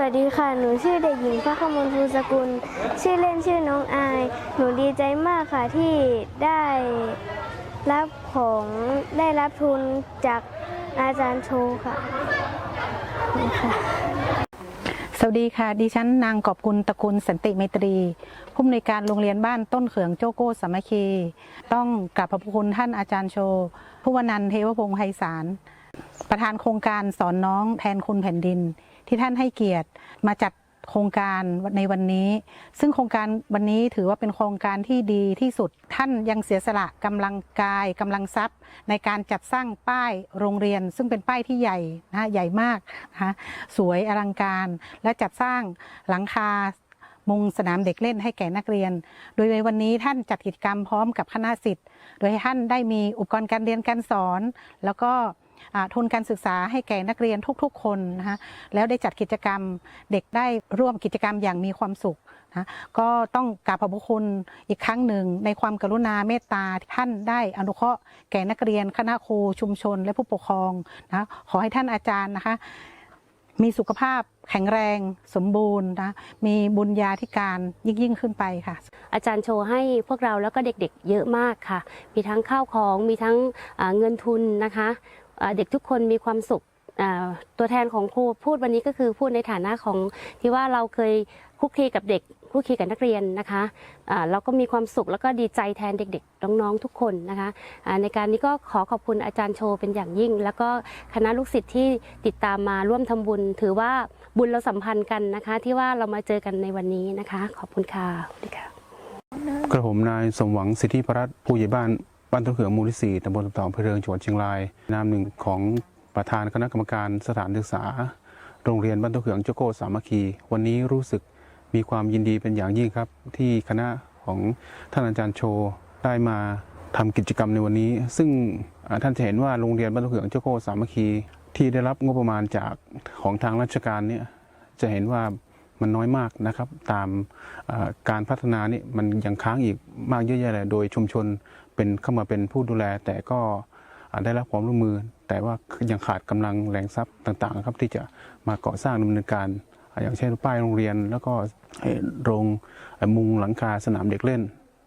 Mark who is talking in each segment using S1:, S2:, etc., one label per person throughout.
S1: วัสดีค่ะ หนูชื่อเด็กหญิงพระขมลภูสกุล ชื่อเล่นชื่อน้องอาย หนูดีใจมากค่ะที่ได้รับของได้รับทุนจากอาจารย์โชว์ค่ะ
S2: สวัสดีค่ะ ดิฉันนางกอบกุลตะกูลสันติไมตรี ผู้อำนวยการโรงเรียนบ้านต้นเขืองโจโก้สามัคคี ต้องกราบขอบพระคุณท่านอาจารย์โชว์ผู้วนันเทวพงศ์ไพศาล ประธานโครงการสอนน้องแทนคุณแผ่นดิน ที่ท่านให้เกียรติมาจัดโครงการในวันนี้ ซึ่งโครงการวันนี้ถือว่าเป็นโครงการที่ดีที่สุดท่านยังเสียสละกำลังกายกำลังทรัพย์ ในการจัดสร้างป้ายโรงเรียน ซึ่งเป็นป้ายที่ใหญ่นะใหญ่มากนะคะสวยอลังการ และจัดสร้างหลังคามุงสนามเด็กเล่นให้แก่นักเรียน โดยในวันนี้ท่านจัดกิจกรรมพร้อมกับคณะสิทธิ์ โดยให้ท่านได้มีอุปกรณ์การเรียนการสอน แล้วก็ ทุนการศึกษาให้แก่นักเรียนทุกๆ คนนะคะแล้วได้จัดกิจกรรมเด็กได้ร่วมกิจกรรมอย่างมีความสุขนะก็ต้องกราบขอบพระคุณอีกครั้งหนึ่ง ในความกรุณาเมตตาที่ท่านได้อนุเคราะห์แก่นักเรียนคณะครูชุมชน และผู้ปกครองนะขอให้ท่านอาจารย์นะคะมีสุขภาพแข็งแรงสมบูรณ์นะมีบุญญาธิการยิ่งยิ่งๆขึ้นไปค่ะ
S3: อาจารย์โชว์ให้พวกเราแล้วก็เด็กๆเยอะมากค่ะ มีทั้งข้าวของมีทั้งเงินทุนนะคะ เด็กทุกคนมีความสุขตัวแทนของครูพูดวันนี้ก็คือพูดในฐานะของที่ว่าเราเคยคุกคีกับเด็กคุกคีกับนักเรียนนะคะอ่าเราก็มีความสุขแล้วก็ดีใจแทนเด็กๆน้องๆทุกคนนะคะอ่าในการนี้ก็ขอขอบคุณอาจารย์โชว์เป็นอย่างยิ่ง แล้วก็คณะลูกศิษย์ที่ติดตามมาร่วมทำบุญ ถือว่าบุญเราสัมพันธ์กันนะคะ ที่ว่าเรามาเจอกันในวันนี้นะคะ ขอบคุณค่ะสวัสดีค่ะ
S4: กระผมนายสมหวังสิทธิพรัตน์ผู้ใหญ่บ้าน บ้านต้นเขือมูลที่สี่ตำบลตะตองอำเภอเรืองจังหวัดเชียงรายนามหนึ่งของประธานคณะกรรมการสถานศึกษา โรงเรียนบ้านต้นเขืองเจ้าโก้สามัคคี วันนี้รู้สึกมีความยินดีเป็นอย่างยิ่งครับ ที่คณะของท่านอาจารย์โชได้มาทำกิจกรรมในวันนี้ ซึ่งท่านจะเห็นว่าโรงเรียนบ้านต้นเขืองเจ้าโก้สามัคคี ที่ได้รับงบประมาณจากของทางราชการเนี่ยจะเห็นว่ามันน้อยมากนะครับ ตามการพัฒนานี่มันยังค้างอีกมากเยอะแยะเลยโดยชุมชน เป็นเข้ามาเป็นผู้ดูแล แต่ก็ได้รับความร่วมมือ แต่ว่ายังขาดกำลังแรงทรัพย์ต่างๆ ครับที่จะมาก่อสร้างดำเนินการ อย่างเช่นป้ายโรงเรียน แล้วก็โรงมุงหลังคาสนามเด็กเล่น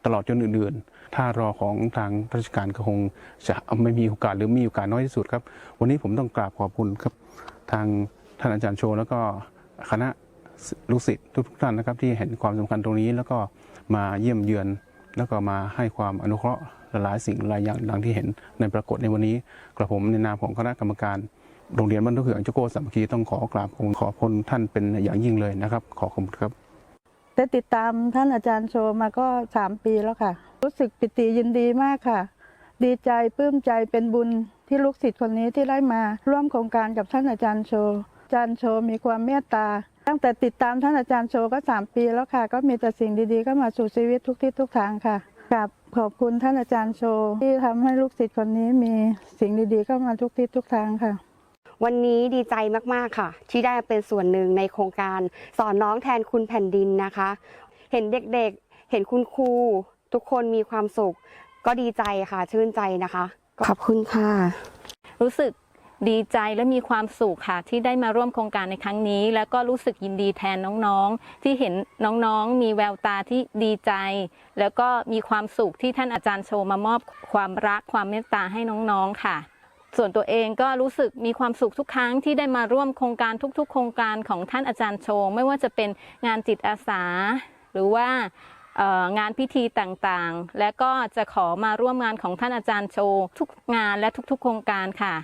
S4: ตลอดจนอื่นๆ ถ้ารอของทางราชการก็คงจะไม่มีโอกาสหรือมีโอกาสน้อยที่สุดครับ วันนี้ผมต้องกราบขอบคุณครับทางท่านอาจารย์โชว์แล้วก็คณะลูกศิษย์ทุกๆท่านนะครับที่เห็นความสำคัญตรงนี้แล้วก็มาเยี่ยมเยือน แล้วก็มาให้ความอนุเคราะห์ หลายสิ่งหลายอย่างดังที่เห็นในปรากฏในวันนี้กระผมในนามของคณะกรรมการโรงเรียนบ้านตุกเขืองเจ้าโก้สามัคคีต้องขอกราบขอขอบคุณท่านเป็นอย่างยิ่งเลยนะครับ ขอขอบคุณครับ
S5: ได้ติดตามท่านอาจารย์โชว์มาก็สามปีแล้วค่ะ รู้สึกปิติยินดีมากค่ะ ดีใจปลื้มใจเป็นบุญที่ลูกศิษย์คนนี้ที่ได้มา ร่วมโครงการกับท่านอาจารย์โชว์อาจารย์โชว์มีความเมตตา ตั้งแต่ติดตามท่านอาจารย์โชว์ก็สามปีแล้วค่ะ ก็มีแต่สิ่งดีๆ ก็มาสู่ชีวิตทุกที่ทุกทางค่ะ กับขอบคุณท่านอาจารย์โชว์ที่ทำให้ลูกศิษย์คนนี้มีสิ่งดีๆเข้ามาทุกที่ทุกทางค่ะ
S6: วันนี้ดีใจมากๆค่ะ ที่ได้เป็นส่วนหนึ่งในโครงการสอนน้องแทนคุณแผ่นดินนะคะ เห็นเด็กๆ เห็นคุณครูทุกคนมีความสุข ก็ดีใจค่ะชื่นใจนะคะ ขอบคุณค่ะ
S7: รู้สึก ดีใจและมีความสุขค่ะที่ได้มาร่วมโครงการในครั้งนี้ แล้วก็รู้สึกยินดีแทนน้องๆ ที่เห็นน้องๆ มีแววตาที่ดีใจ แล้วก็มีความสุขที่ท่านอาจารย์โชว์มามอบความรักความเมตตาให้น้องๆค่ะ ส่วนตัวเองก็รู้สึกมีความสุขทุกครั้งที่ได้มาร่วมโครงการทุก ๆ โครงการของท่านอาจารย์โชว์ไม่ว่าจะเป็นงานจิตอาสา หรือว่างานพิธีต่างๆ และก็จะขอมาร่วมงานของท่านอาจารย์โชว์ทุกงานและทุกๆ โครงการค่ะ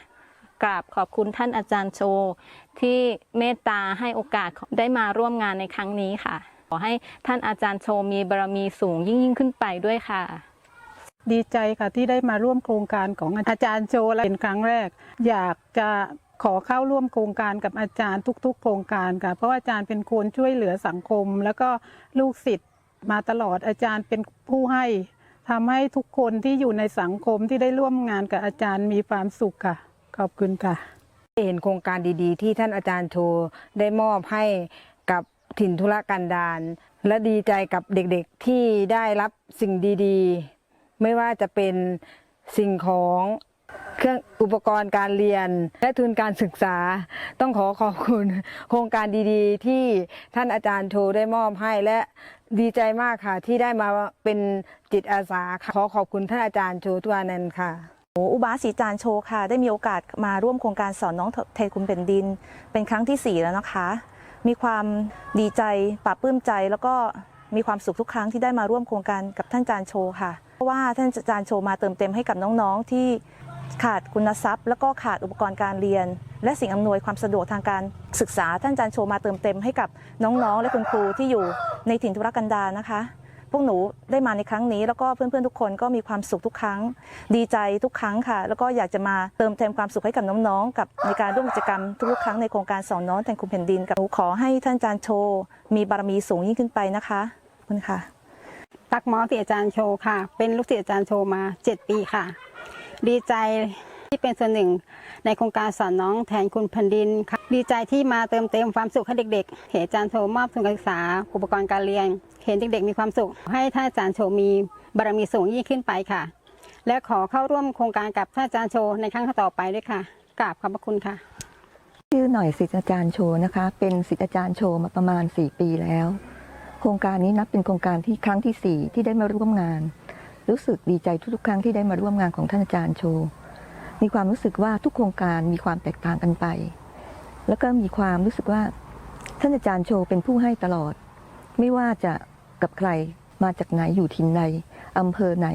S7: กราบขอบคุณท่านอาจารย์โชว์ที่เมตตาให้โอกาสได้มาร่วมงานในครั้งนี้ค่ะ ขอให้ท่านอาจารย์โชว์มีบารมีสูงยิ่งยิ่งขึ้นไปด้วยค่ะ
S2: ดีใจค่ะที่ได้มาร่วมโครงการของอาจารย์โจและเป็นครั้งแรก อยากจะขอเข้าร่วมโครงการกับอาจารย์ทุก ๆ โครงการค่ะ เพราะว่าอาจารย์เป็นคนช่วยเหลือสังคม แล้วก็ลูกศิษย์มาตลอดอาจารย์เป็นผู้ให้ทำให้ทุกคนที่อยู่ในสังคมที่ได้ร่วมงานกับอาจารย์มีความสุขค่ะ ขอบคุณค่ะ
S8: เห็นโครงการดีๆ ที่ท่านอาจารย์โชว์ได้มอบให้กับถิ่นธุรกันดารและดีใจกับเด็กๆที่ได้รับสิ่งดีๆ ไม่ว่าจะเป็นสิ่งของเครื่องอุปกรณ์การเรียน และทุนการศึกษา ต้องขอขอบคุณ โครงการดีๆ ที่ท่านอาจารย์โทได้มอบให้ และดีใจมากค่ะ ที่ได้มาเป็นจิตอาสาขอขอบคุณท่านอาจารย์โชทุวานันค่ะ
S9: อุบาสีจารย์โชค่ะ ได้มีโอกาสมาร่วมโครงการสอนน้องเทคุณเป็นดิน เป็นครั้งที่ 4 แล้วนะคะ มีความดีใจปลาบปลื้มใจ แล้วก็มีความสุขทุกครั้งที่ได้มาร่วมโครงการกับท่านจารย์โชค่ะ เพราะว่าท่านจารย์โชมาเติมเต็มให้กับน้องๆ ที่ขาดคุณทรัพย์ แล้วก็ขาดอุปกรณ์การเรียน และสิ่งอำนวยความสะดวกทางการศึกษาท่านจารย์โชมาเติมเต็มให้กับน้องๆ และคุณครูที่อยู่ในถิ่นธุรกันดารนะคะ พวกหนูได้มาในครั้งนี้ แล้วก็เพื่อนๆทุกคนก็มีความสุขทุกครั้ง ดีใจทุกครั้งค่ะ แล้วก็อยากจะมาเติมเต็มความสุขให้กับน้องๆ กับในการร่วมกิจกรรมทุกๆครั้งในโครงการสอนน้องแต่งคุณแผ่นดินกับหนูขอให้ท่านอาจารย์โชว์มีบารมีสูงยิ่งขึ้นไปนะคะขอบคุณค่ะ
S10: ตักหมอศิษย์อาจารย์โชว์ค่ะ เป็นลูกศิษย์อาจารย์โชว์มา 7 ปีค่ะ ดีใจ ที่เป็นส่วนหนึ่ง ในโครงการสอนน้องแทนคุณแผ่นดินค่ะดีใจที่มาเติมเต็มความสุขให้เด็กๆ เห็นอาจารย์โชว์มอบทุนการศึกษา อุปกรณ์การเรียน เห็นเด็กๆ มีความสุข ให้ท่านอาจารย์โชว์มีบารมีสูงยิ่งขึ้นไปค่ะ และขอเข้าร่วมโครงการกับท่านอาจารย์โชว์ในครั้งต่อไปด้วยค่ะกราบขอบพระคุณค่ะ
S11: ชื่อหน่อยสิทธิอาจารย์โชว์นะคะ เป็นสิทธิอาจารย์โชว์มาประมาณ 4 ปีแล้ว โครงการนี้นับเป็นโครงการที่ครั้งทีสี่ 4 ที่ได้มาร่วมงาน รู้สึกดีใจทุกๆ ครั้งที่ได้มาร่วมงานของท่านอาจารย์โชว์ มีความรู้สึกว่าทุกโครงการมีความแตกต่างกันไป แล้วก็มีความรู้สึกว่า ท่านอาจารย์โชว์เป็นผู้ให้ตลอด ไม่ว่าจะกับใครมาจากไหนอยู่ถิ่นใดอำเภอไหน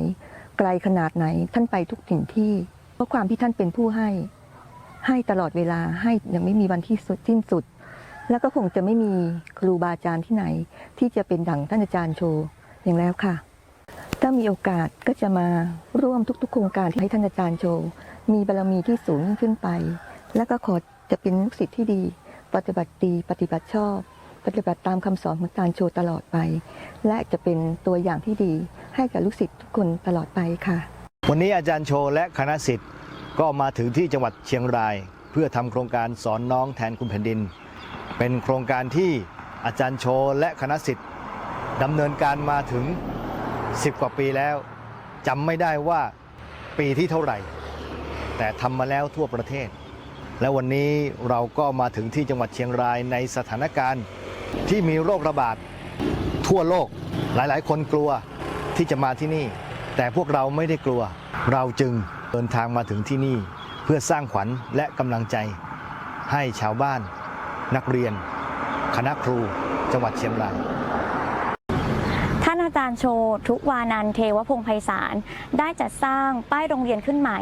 S11: ไกลขนาดไหนท่านไปทุกถิ่นที่ เพราะความที่ท่านเป็นผู้ให้ ให้ตลอดเวลาให้ยังไม่มีวันที่สุดสิ้นสุด แล้วก็คงจะไม่มีครูบาอาจารย์ที่ไหน ที่จะเป็นดั่งท่านอาจารย์โชว์อย่างแล้วค่ะ ถ้ามีโอกาสก็จะมาร่วมทุกๆ โครงการที่ให้ท่านอาจารย์โชว์ มีบารมีที่สูงยิ่งขึ้นไป แล้วก็ขอจะเป็นลูกศิษย์ที่ดี ปฏิบัติดี ปฏิบัติชอบ ปฏิบัติตามคำสอนของอาจารย์โชว์ตลอดไป และจะเป็นตัวอย่างที่ดีให้กับลูกศิษย์ทุกคนตลอดไปค่ะ
S12: วันนี้อาจารย์โชว์และคณะสิทธิ์ก็มาถึงที่จังหวัดเชียงราย เพื่อทำโครงการสอนน้องแทนคุณแผ่นดิน เป็นโครงการที่อาจารย์โชว์และคณะสิทธิ์ดำเนินการมาถึง 10 กว่าปีแล้วจำไม่ได้ว่าปีที่เท่าไหร่ แต่ทำมาแล้วทั่วประเทศ และวันนี้เราก็มาถึงที่จังหวัดเชียงรายในสถานการณ์ที่มีโรคระบาดทั่วโลกหลายๆ คนกลัวที่จะมาที่นี่ แต่พวกเราไม่ได้กลัว เราจึงเดินทางมาถึงที่นี่ เพื่อสร้างขวัญและกำลังใจ ให้ชาวบ้าน นักเรียน คณะครู จังหวัดเชียงราย
S13: ท่านอาจารย์โชทุวานันเทวพงไพศาลได้จัดสร้างป้ายโรงเรียนขึ้นใหม่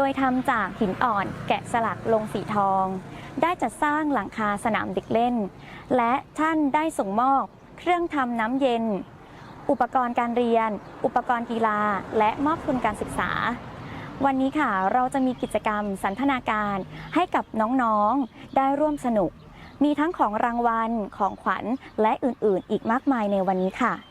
S13: โดยทำจากหินอ่อนแกะสลักลงสีทอง ได้จัดสร้างหลังคาสนามเด็กเล่น และท่านได้ส่งมอบเครื่องทำน้ำเย็น อุปกรณ์การเรียน อุปกรณ์กีฬา และมอบทุนการศึกษา วันนี้ค่ะเราจะมีกิจกรรมสันทนาการให้กับน้องๆได้ร่วมสนุก มีทั้งของรางวัลของขวัญและอื่นๆ อีกมากมายในวันนี้ค่ะ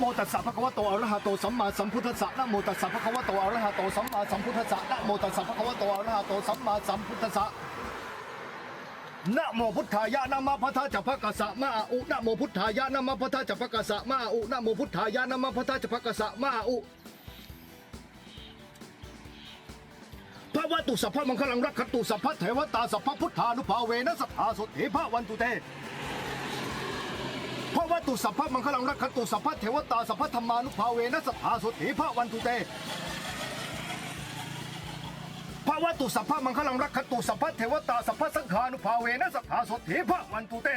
S12: โมตัสสะภะคะวะโตอะระหะโตสัมมาสัมพุทธัสสะนะโมตัสสะภะคะวะโตอะระหะโตสัมมาสัมพุทธัสสะนะโมตัสสะภะคะวะโตอะระหะโตสัมมาสัมพุทธัสสะนะโมพุทธายะนะมะพะทะจะภะกะสะมาอุนะโมพุทธายะนะมะพะทะจะภะกะสะมาอุนะโมพุทธายะนะมะพะทะจะภะกะสะมาอุพระวัตุสัพพะมังคลังรักขตุสัพพะเทวตาสัพพะพุทธานุภาเวนะสัทธาสุเถพระวันตุเต พราะวัตุสัพพะมังคลังรักขตุสัพพะเทวตาสัพพะธรรมานุภาเวนะสัพพาสุเถพระวันตุเตพระวัตุสัพพะมังคลังรักขตุสัพพะเทวตาสัพพะสังฆานุภาเวนะสัพพาสุเถพระวันตุเต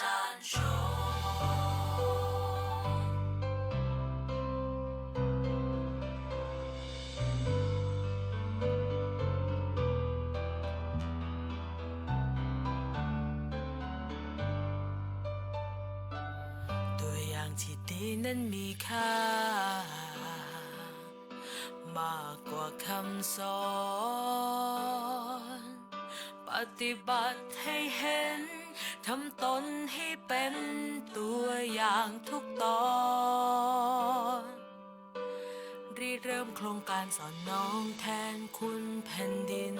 S14: จารย์โชตัวอย่างที่ดีนั้นมีค่า มากกว่าคำสอน ปฏิบัติให้เห็นทำตนางทุกตอนรีเริ่มโครงการสอนน้องแทนคุณแผ่นดิน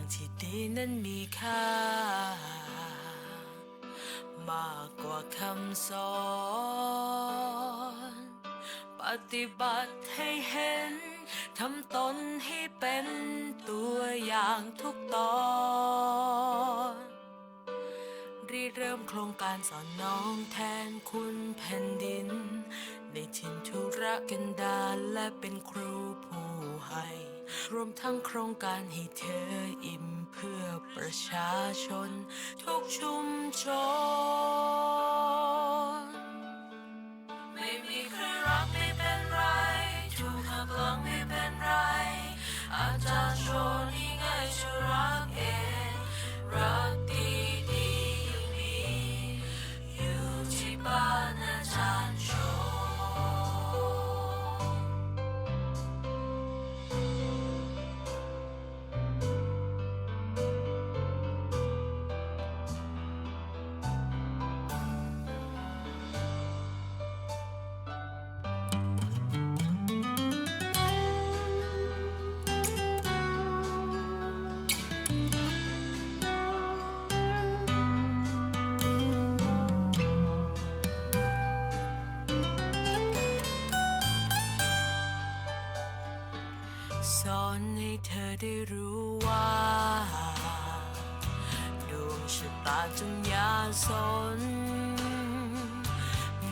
S14: างที่ดีนั้นมีค่า มากกว่าคำสอน ปฏิบัติให้เห็น ทำตนให้เป็นตัวอย่างทุกตอนรีเริ่มโครงการสอนน้องแทนคุณแผ่นดิน ในถิ่นธุระกันดารและเป็นครูผู้ให้ รวมทั้งโครงการให้เธออิ่มเพื่อประชาชน ทุกชุมชน ได้รู้ว่า ดวงชะตาจงอย่าสน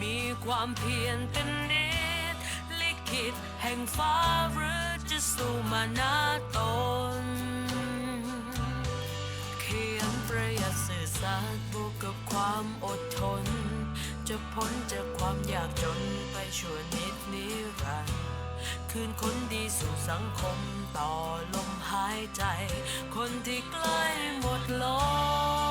S14: มีความเพียรเป็นนิดลิขิตแห่งฟ้าหรือจะสู่มานาตน เขียนประหยัดสื่อสารบวกกับความอดทน จะพ้นจากความยากจนไปชั่วนิดนิรันดร์ คืนคนดีสู่สังคมต่อลมหายใจ คนที่ใกล้หมดลม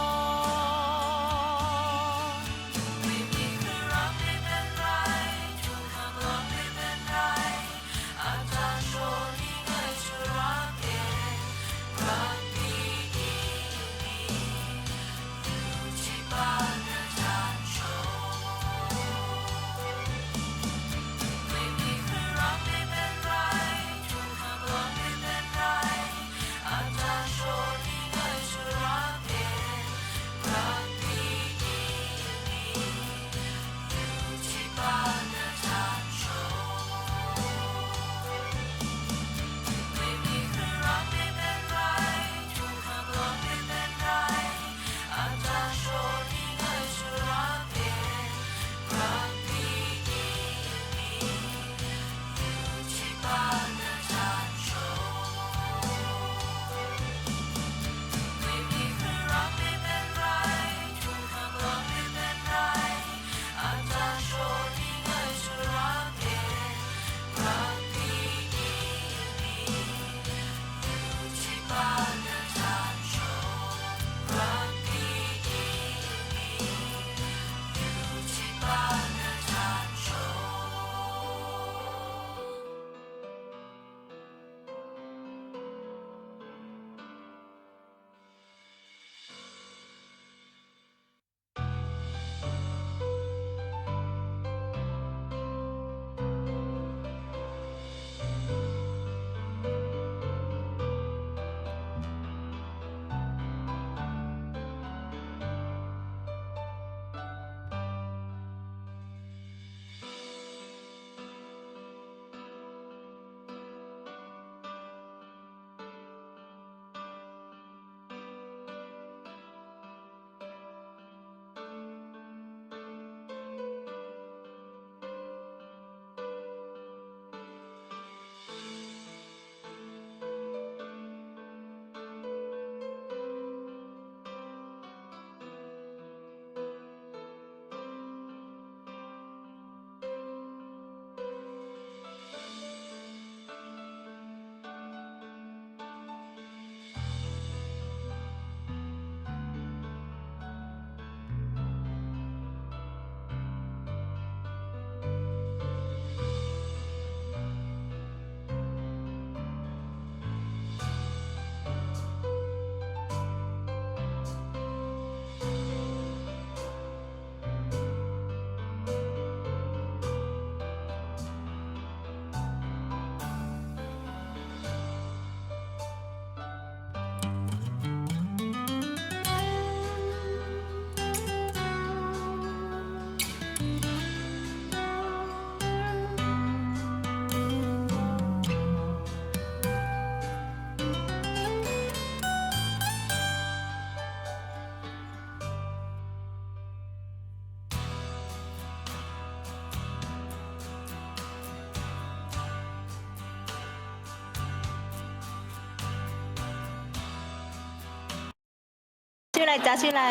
S15: อะไรจ๊ะชื่ออะไร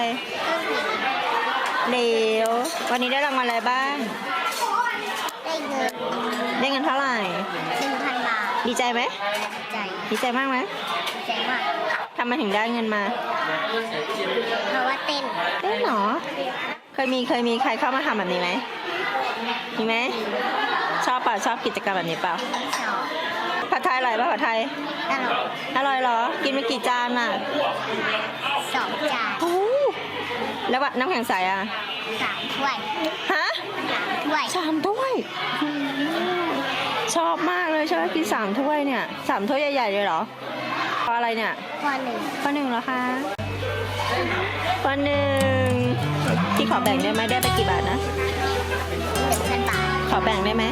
S15: เหลววันนี้ได้รางวัลอะไรบ้าง
S16: ได้เงิน
S15: ได้เงินเท่าไหร่
S16: หนึ่งพันบาท
S15: ดีใจไหม
S16: ใจ
S15: ดีใจมากไหม
S16: ใจมาก
S15: ทำไมถึงได้เงินมา
S16: เพราะว่าเต้น
S15: เต้นเหรอเคยมีเคยมีใครเข้ามาทำแบบนี้ไหมมีไหมชอบเปล่าชอบกิจกรรมแบบนี้เปล่า
S16: ชอบ
S15: ผัดไทยอร่อยป่ะผัดไทย
S16: อร่อย
S15: อร่อยเหรอ กินไปกี่จานอะ
S16: สองจาน
S15: โอ้แล้วว่าน้ำแข็งใสอะ
S16: สามถ้วย
S15: ฮะ
S16: สามถ้วย
S15: สามถ้วยอืมชอบมากเลยชอบกินสามถ้วยเนี่ยสามถ้วยใหญ่ๆเลยเหรอเพราะอะไรเนี่ย
S16: ข้อหนึ่ง
S15: ข้อหนึ่งเหรอคะข้อหนึ่งที่ขอแบ่งได้ไหมได้ไปกี่บาทนะ
S16: หนึ่งพันบาท
S15: ขอแบ่งได้ไหม